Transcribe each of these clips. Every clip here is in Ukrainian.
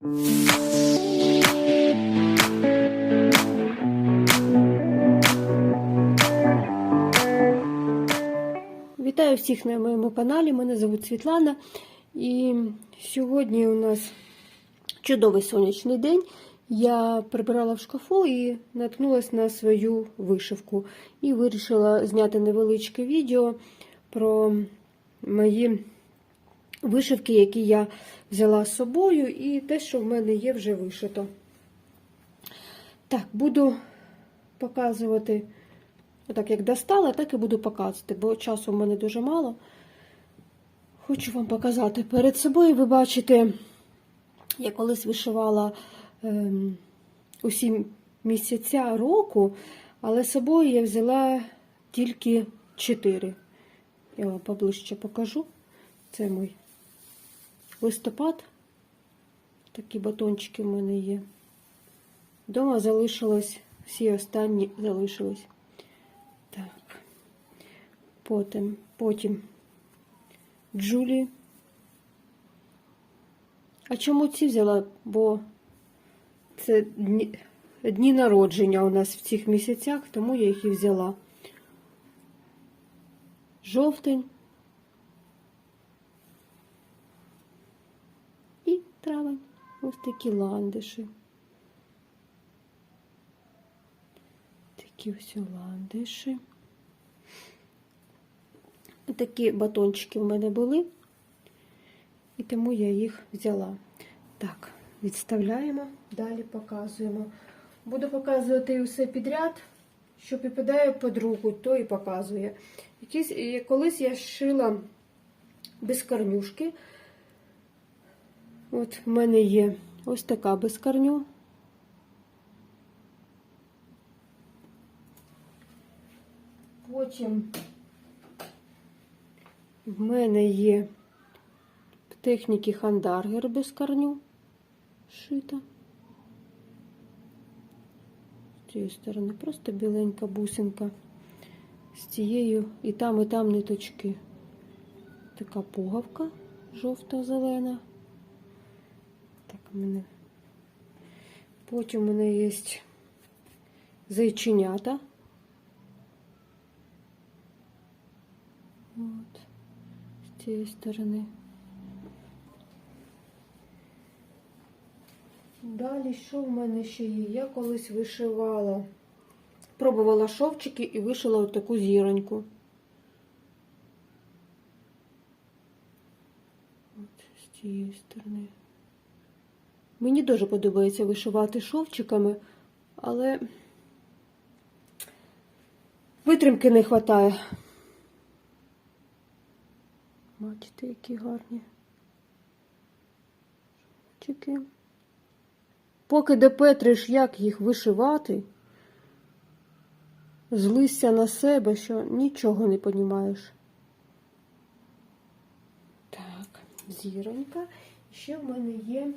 Вітаю всіх на моєму каналі. Мене звуть Світлана. І сьогодні у нас чудовий сонячний день. Я прибирала в шкафу і наткнулася на свою вишивку. І вирішила зняти невеличке відео про мої вишивки, які я взяла з собою, і те, що в мене є вже вишито. Так, буду показувати. Отак, як достала, так і буду показувати, бо часу в мене дуже мало. Хочу вам показати. Перед собою ви бачите, я колись вишивала ем, усі місяця року, але з собою я взяла тільки 4. Я вам поближче покажу. Це мій листопад. Такі батончики в мене є. Дома залишилось, всі останні залишились. Так. Потім, потім Джулі. А чому ці взяла? Бо це дні, дні народження у нас в цих місяцях, тому я їх і взяла. Жовтень. І травень. Ось такі ландиші. Такі ось ландиші. Такі батончики в мене були, і тому я їх взяла. Так, відставляємо, далі показуємо. Буду показувати все підряд, що підпадає під руку, то і показує. Якісь, колись я шила без корнюшки. От в мене є ось така без корню. Потім в мене є в техніки хандаргер без корню шита. З цієї сторони просто біленька бусинка. З цією і там, і там ниточки. Така пуговка жовто-зелена. У мене. Потім у мене є зайченята. От, з цієї сторони. Далі, що в мене ще є? Я колись вишивала, пробувала шовчики і вишила таку зіроньку. От з цієї сторони. Мені дуже подобається вишивати шовчиками, але витримки не вистачає. Бачите, які гарні шовчики. Поки допетриш, як їх вишивати, злися на себе, що нічого не понімаєш. Так, зіронька. Ще в мене є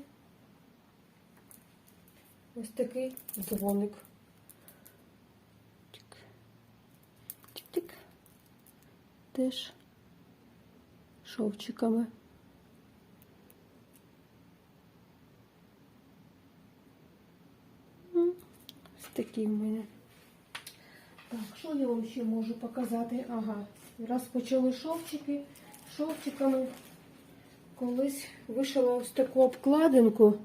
ось такий дзвоник. Тик. Тик-тик. Теж шовчиками. Ось такий в мене. Так, що я вам ще можу показати? Ага, раз почали шовчики, шовчиками колись вишила ось таку обкладинку,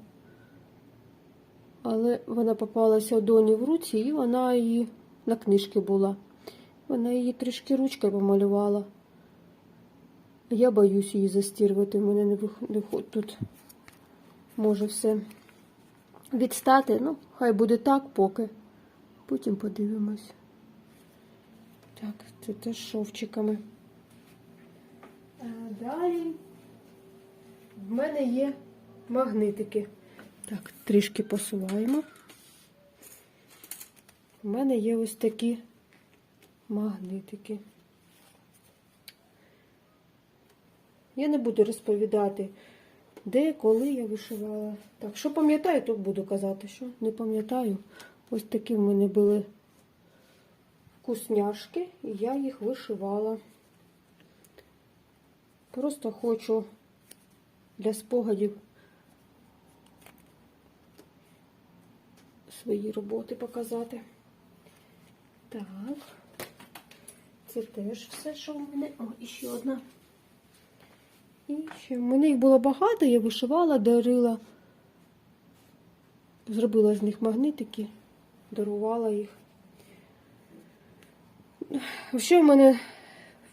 але вона попалася доні в руці і вона її на книжці була. Вона її трішки ручкою помалювала. Я боюсь її застірувати, в мене не виходить тут. Може все відстати. Ну, хай буде так поки. Потім подивимось. Так, це теж шовчиками. А далі в мене є магнитики. Так, трішки посуваємо. У мене є ось такі магнитики. Я не буду розповідати, де, коли я вишивала. Так, що пам'ятаю, то буду казати, що не пам'ятаю. Ось такі в мене були вкусняшки, і я їх вишивала. Просто хочу для спогадів свої роботи показати. Так, це теж все, що в мене. О, і ще одна. І ще в мене їх було багато, я вишивала, дарила, зробила з них магнитики, дарувала їх. Ще в мене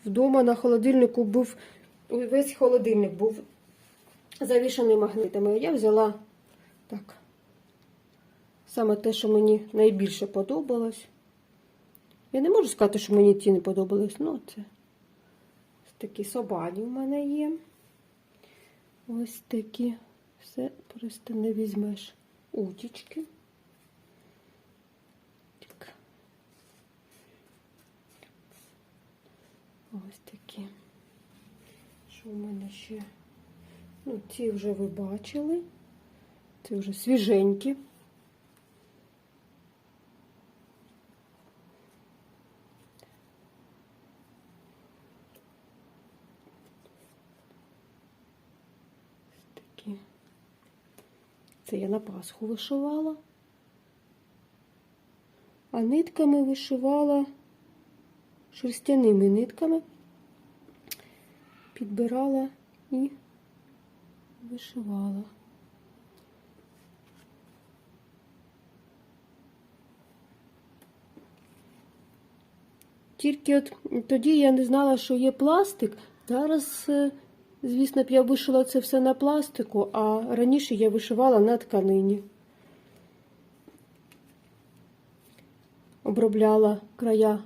вдома на холодильнику був, весь холодильник був завішаний магнитами. Я взяла так. Саме те, що мені найбільше подобалось. Я не можу сказати, що мені ті не подобались, ну це ось такі собані в мене є. Ось такі. Все просто не візьмеш утічки. Так. Ось такі. Що в мене ще? Ну, ці вже ви бачили. Це вже свіженькі. Ось такі. Це я на Пасху вишивала. А нитками вишивала шерстяними нитками. Підбирала і вишивала. Тільки от тоді я не знала, що є пластик. Зараз, е, звісно б, я вишила це все на пластику, а раніше я вишивала на тканині. Обробляла края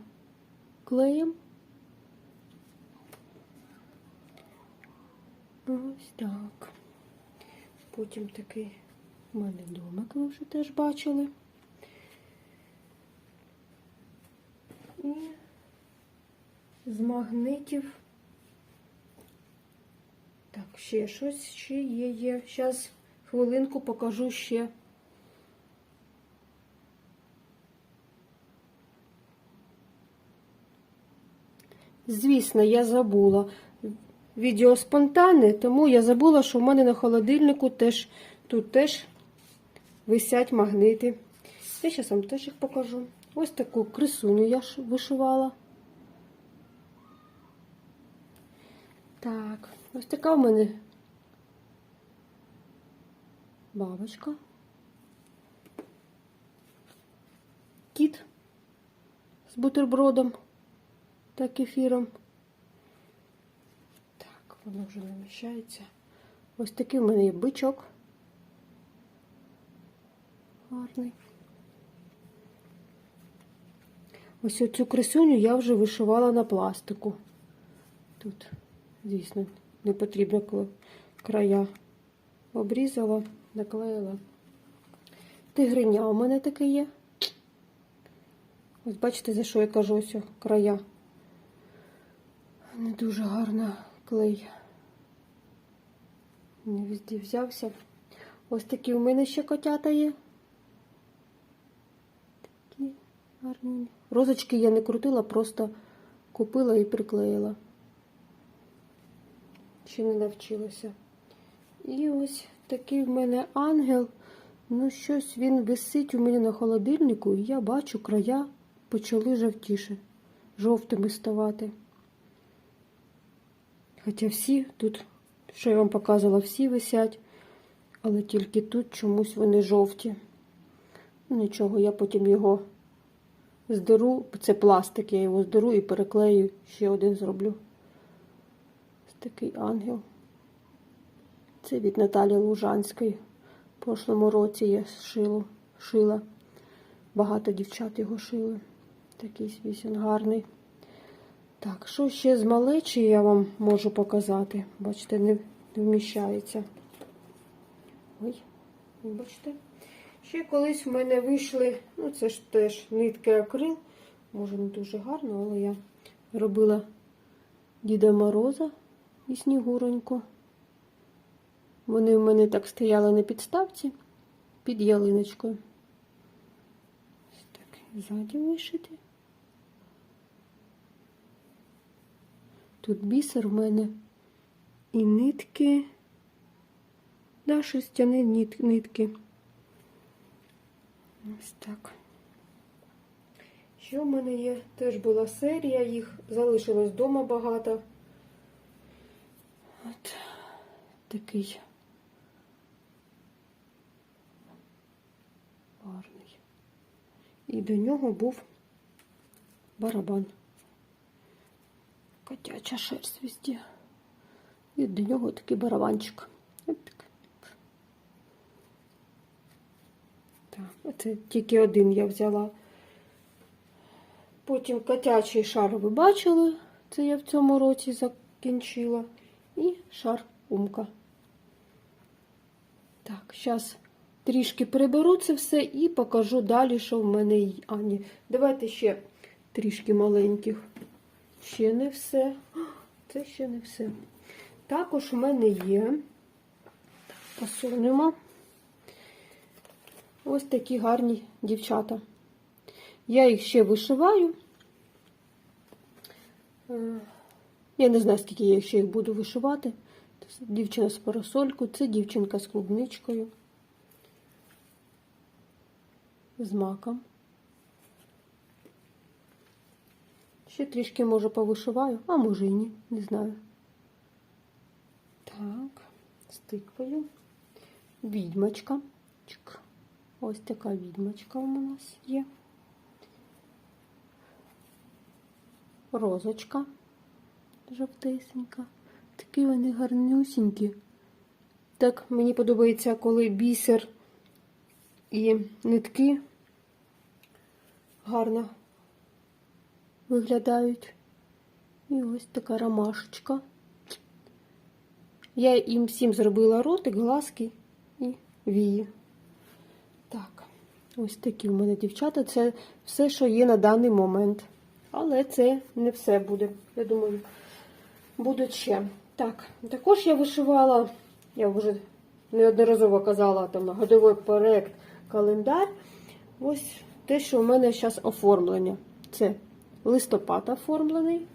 клеєм. Ось так. Потім такий в мене домик, ви вже теж бачили. І з магнитів. Ще щось ще є. є. Зараз хвилинку покажу ще. Звісно, я забула відео спонтанне, тому я забула, що в мене на холодильнику теж тут теж висять магнити. Я зараз вам теж їх покажу. Ось таку крисуню я вишивала. Так, ось така в мене бабочка. Кіт з бутербродом та кефіром. Так, воно вже не вміщається. Ось такий в мене є бичок. Гарний. Ось оцю красуню я вже вишивала на пластику. Тут, звісно, не потрібно края обрізала, наклеїла. Тигриня у мене таке є. Ось бачите, за що я кажу ось края. Не дуже гарно клей. Не везде взявся. Ось такі у мене ще котята є. Такі гарні. Розочки я не крутила, просто купила і приклеїла. Ще не навчилася. І ось такий в мене ангел. Ну, щось він висить у мене на холодильнику, і я бачу, края почали жовтіше, жовтими ставати. Хоча всі тут, що я вам показувала, всі висять, але тільки тут чомусь вони жовті. Нічого, я потім його здеру, це пластик, я його здеру і переклею, ще один зроблю. Такий ангел. Це від Наталі Лужанської. В прошлому році я шилу, шила. Багато дівчат його шили. Такий весь він гарний. Так, що ще з малечі я вам можу показати? Бачите, не вміщається. Ой, бачите. Ще колись в мене вийшли, ну це ж теж нитки акрил. Може, не дуже гарно, але я робила Діда Мороза і Снігуроньку. Вони в мене так стояли на підставці під ялиночкою. Ось так, ззаді вишити. Тут бісер в мене і нитки, да, шерстяні нит, нитки. Ось так. Що в мене є? Теж була серія, їх залишилось вдома багато. От такий гарний. І до нього був барабан. Котяча шерсть везде. І до нього такий барабанчик. Так. Оце тільки один я взяла. Потім котячий шар ви бачили, це я в цьому році закінчила. І шар умка. Так, зараз трішки приберу це все і покажу далі, що в мене є. А, ні, давайте ще трішки маленьких. Ще не все. Це ще не все. Також у мене є. Посунемо. Ось такі гарні дівчата. Я їх ще вишиваю. Я не знаю, скільки я ще їх буду вишивати. Дівчина з парасолькою, це дівчинка з клубничкою. З маком. Ще трішки, може, повишиваю, а може і ні, не знаю. Так, з тиквою. Відьмочка. Чик. Ось така відьмочка у нас є. Розочка жовтисенька. Такі вони гарнюсінькі. Так мені подобається, коли бісер і нитки гарно виглядають. І ось така ромашечка. Я їм всім зробила ротик, глазки і вії. Так, ось такі у мене дівчата. Це все, що є на даний момент. Але це не все буде. Я думаю, будуть ще. Так, також я вишивала, я вже неодноразово казала, там годовий проект, календар. Ось те, що у мене зараз оформлення. Це листопад оформлений,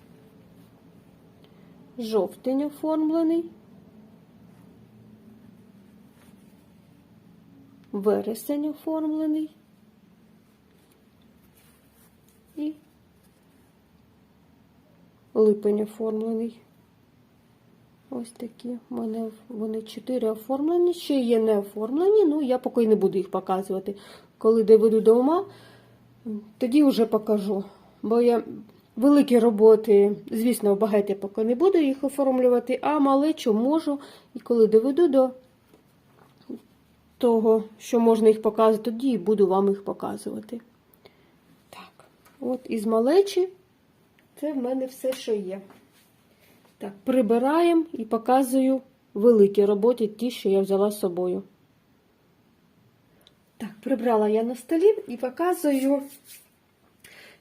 жовтень оформлений, вересень оформлений і липень оформлений. Ось такі. У мене вони чотири оформлені, ще є не оформлені, ну я поки не буду їх показувати. Коли доведу до ума, тоді вже покажу. Бо я великі роботи, звісно, багато я поки не буду їх оформлювати, а малечу можу. І коли доведу до того, що можна їх показувати, тоді і буду вам їх показувати. Так, от із малечі це в мене все, що є. Так, прибираємо і показую великі роботи, ті, що я взяла з собою. Так, прибрала я на столі і показую,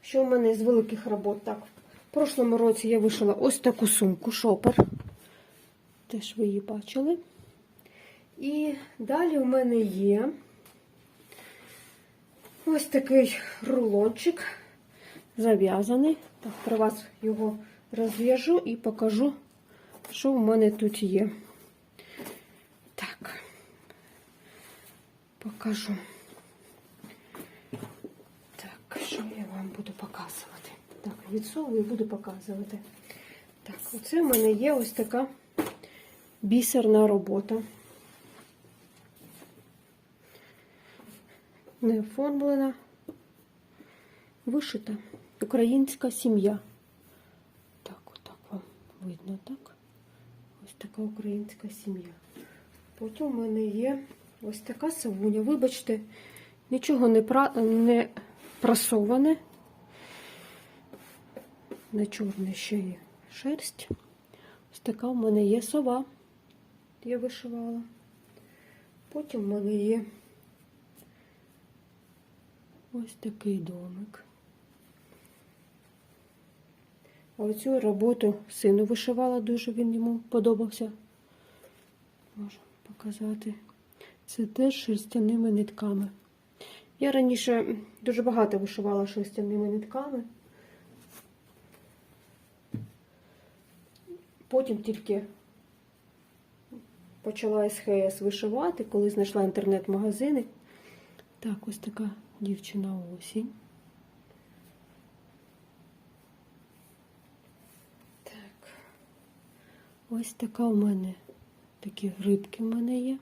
що в мене з великих робот. Так, в прошлому році я вишила ось таку сумку шопер. Теж ви її бачили. І далі у мене є ось такий рулончик зав'язаний. Так, при вас його розв'яжу і покажу, що в мене тут є. Так, покажу. Так, що я вам буду показувати? Так, відсовую і буду показувати. Так, оце в мене є ось така бісерна робота. Не оформлена, вишита. Українська сім'я. Видно, так? Ось така українська сім'я. Потім у мене є ось така савуня. Вибачте, нічого не, пра... не прасоване. На чорне ще є шерсть. Ось така в мене є сова. Я вишивала. Потім в мене є ось такий домик. А оцю роботу сину вишивала дуже, він йому подобався. Можу показати. Це теж шерстяними нитками. Я раніше дуже багато вишивала шерстяними нитками. Потім тільки почала СХС вишивати, коли знайшла інтернет-магазини. Так, ось така дівчина осінь. Ось така у мене такі рибки в мене є.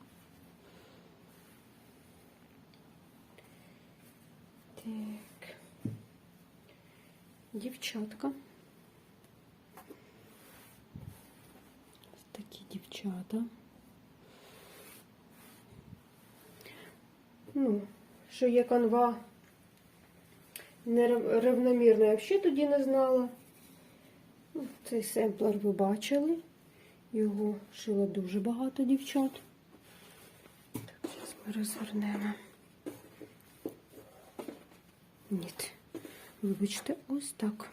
Так. Дівчатка. Ось такі дівчата. Ну, що є канва нерівномірна, я взагалі тоді не знала. Ну, Цей семплер ви бачили. Його шило дуже багато дівчат. Так, зараз ми розвернемо. Ні. Вибачте, ось так.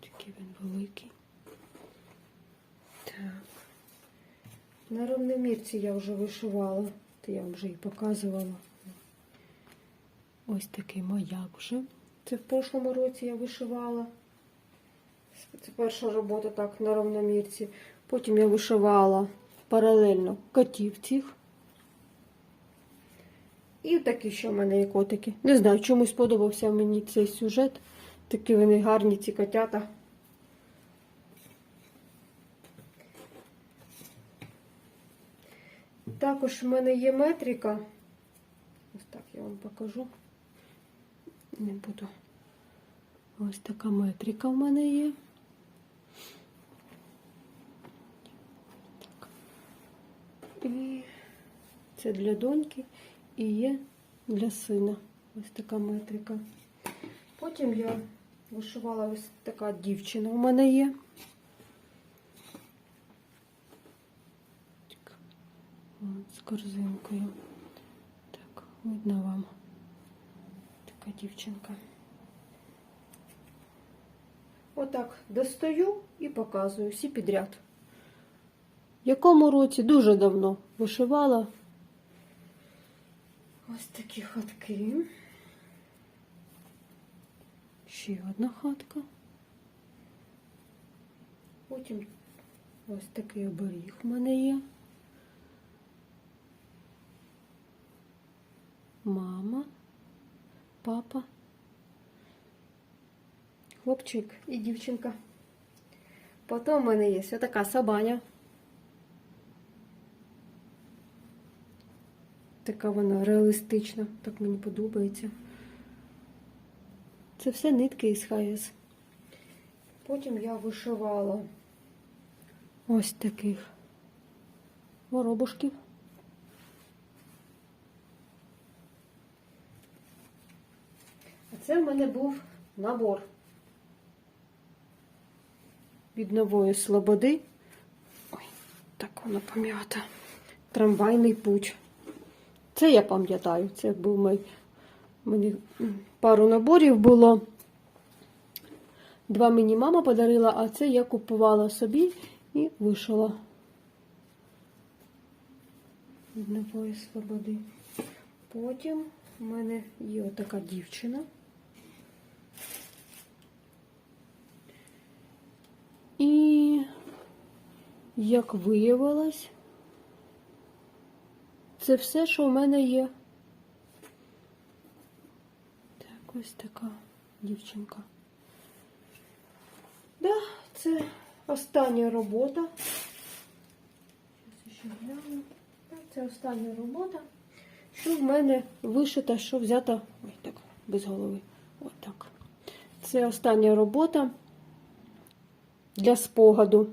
Такий він великий. Так. На равномірці я вже вишивала, то я вже і показувала. Ось такий маяк вже. Це в прошлому році я вишивала. Це перша робота так на равномірці. Потім я вишивала паралельно котів цих. І такі ще в мене є котики. Не знаю, чомусь сподобався мені цей сюжет. Такі вони гарні, ці котята. Також в мене є метрика. Ось так я вам покажу. Не буду. Ось така метрика в мене є. Так. І це для доньки і є для сина. Ось така метрика. Потім я вишивала ось така дівчина у мене є. Так. От, з корзинкою. Так, видно вам така дівчинка. Отак достаю і показую всі підряд. В якому році дуже давно вишивала ось такі хатки. Ще одна хатка. Потім ось такий оберіг в мене є. Мама, папа, хлопчик і дівчинка. Потім в мене є ось така собаня. Така вона реалістична, так мені подобається. Це все нитки із ХС. Потім я вишивала ось таких воробушків. Це в мене був набор від нової слободи. Ой, так воно пам'ята. Трамвайний путь. Це я пам'ятаю. Це був мій. Мені пару наборів було. Два мені мама подарила, а це я купувала собі і вишила. Від нової свободи. Потім в мене є отака дівчина. І, як виявилось, це все, що в мене є. Так, ось така дівчинка. Да, це остання робота. Це остання робота. Що в мене вишита, що взята. Ой, так, без голови. Ось так. Це остання робота для спогаду.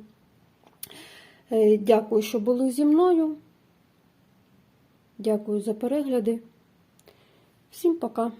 Е, Дякую, що були зі мною. Дякую за перегляди. Всім пока!